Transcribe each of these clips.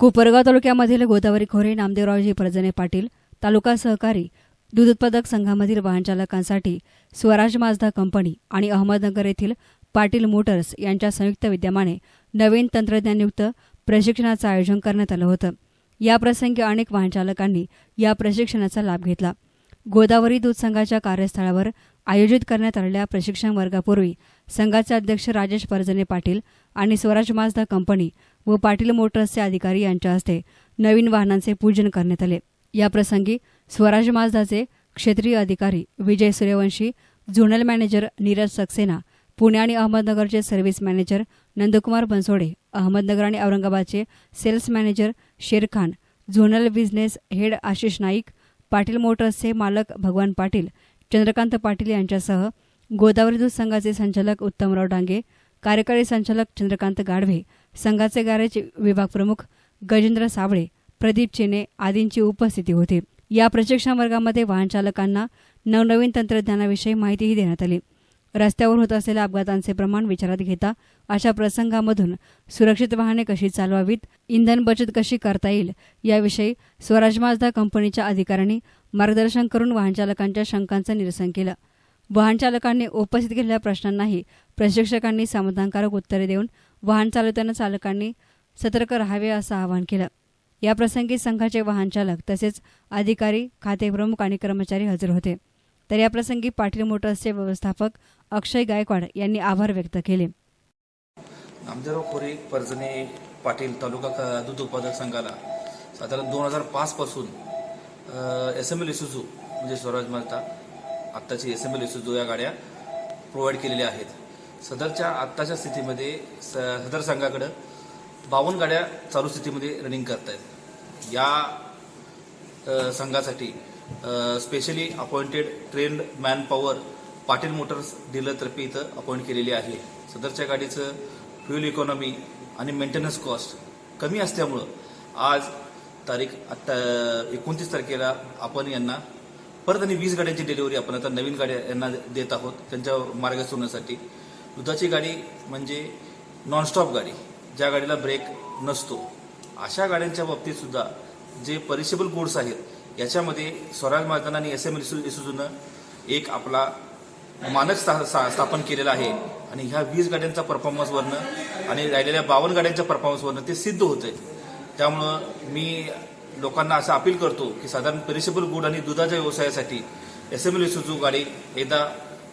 कोपरगाव तालुक्यामधील गोदावरी खोरे नामदेवरावजी परजने पाटील तालुका सहकारी दूध उत्पादक संघामधील वाहनचालकांसाठी स्वराज माझदा कंपनी आणि अहमदनगर येथील पाटील मोटर्स यांच्या संयुक्त विद्यमाने नवीन तंत्रज्ञानयुक्त प्रशिक्षणाचं आयोजन करण्यात आलं होतं. याप्रसंगी अनेक वाहनचालकांनी या प्रशिक्षणाचा लाभ घेतला. गोदावरी दूध संघाच्या कार्यस्थळावर आयोजित करण्यात आलेल्या प्रशिक्षण वर्गापूर्वी संघाचे अध्यक्ष राजेश परजने पाटील आणि स्वराज माझदा कंपनी व पाटील मोटर्सचे अधिकारी यांच्या हस्ते नवीन वाहनांचे पूजन करण्यात आले. याप्रसंगी स्वराज माझदाचे क्षेत्रीय अधिकारी विजय सूर्यवंशी झोनल मॅनेजर नीरज सक्सेना पुणे आणि अहमदनगरचे सर्व्हिस मॅनेजर नंदकुमार बनसोडे अहमदनगर आणि औरंगाबादचे sales manager Sherkhan zonal business head Ashish Naik Patil मोटर्सचे मालक भगवान पाटील चंद्रकांत पाटील यांच्यासह गोदावरी दूध संघाचे संचालक उत्तमराव डांगे कार्यकारी संचालक चंद्रकांत गाढवे संघाचे गॅरेज विभाग प्रमुख गजेंद्र साबळे प्रदीप चेने आदींची उपस्थिती होती. या प्रशिक्षण वर्गामध्ये वाहन चालकांना नवनवीन तंत्रज्ञानाविषयी माहितीही देण्यात आली. रस्त्यावर होत असलेल्या अपघातांचे प्रमाण विचारात घेता अशा प्रसंगामधून सुरक्षित वाहने कशी चालवावीत इंधन बचत कशी करता येईल याविषयी स्वराज माझदा कंपनीच्या अधिकाऱ्यांनी मार्गदर्शन करून वाहनचालकांच्या शंकांचं निरसन केलं. वाहनचालकांनी उपस्थित केलेल्या प्रश्नांनाही प्रशिक्षकांनी समाधानकारक उत्तरे देऊन वाहन चालवताना चालकांनी सतर्क राहावे असं आवाहन केलं. याप्रसंगी संघाचे वाहन चालक तसेच अधिकारी खाते प्रमुख आणि कर्मचारी हजर होते. तर याप्रसंगी पाटील मोटर्सचे व्यवस्थापक अक्षय गायकवाड यांनी आभार व्यक्त केले. नामदेवराव खोरे पाटील तालुका दूध उत्पादक संघाला साधारण दोन हजार पाचपासून एस एम एल इसुझू म्हणजे स्वराज माता आत्ताची एस एम एल इसुझू या गाड्या प्रोव्हाइड केलेल्या आहेत. सदरच्या आत्ताच्या स्थितीमध्ये स सदर संघाकडं बावन्न गाड्या चालू स्थितीमध्ये रनिंग करत आहेत या संघासाठी specially appointed trained manpower Patil motors डीलरतर्फे इथं अपॉइंट केलेली आहे. सदरच्या गाडीचं फ्युल इकॉनॉमी आणि मेंटेनन्स कॉस्ट कमी असल्यामुळं आज तारीख आत्ता एकोणतीस तारखेला आपण यांना परत आणि वीस गाड्यांची डिलिव्हरी आपण आता नवीन गाड्या यांना देत आहोत. त्यांच्या मार्ग सोडण्यासाठी दुधाची गाडी म्हणजे नॉनस्टॉप गाडी ज्या गाडीला ब्रेक नसतो. अशा गाड्यांच्या बाबतीत सुद्धा जे परिशेबल गोड्स आहेत याच्यामध्ये स्वराज मार्गाने आणि एस एम इसूजूनं एक आपला मानक स्था- स्थापन केलेला आहे. आणि ह्या वीस गाड्यांचा परफॉर्मन्सवरनं आणि राहिलेल्या बावन्न गाड्यांच्या परफॉर्मन्सवरनं ते सिद्ध होत आहे त्यामुळं मी लोकांना असं अपील करतो की साधारण पेरिशेबल गुड आणि दुधाच्या व्यवसायासाठी एस एम एल इसूजू गाडी एकदा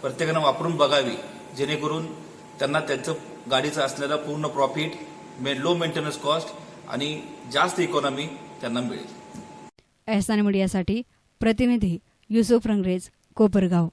प्रत्येकानं वापरून बघावी. जेणेकरून त्यांना त्यांचं गाडीचं असलेला पूर्ण प्रॉफिट मे लो मेंटेनन्स कॉस्ट आणि जास्त इकॉनॉमी त्यांना मिळेल. एहसान मीडियासाठी प्रतिनिधी युसुफ रंगरेज कोपरगाव.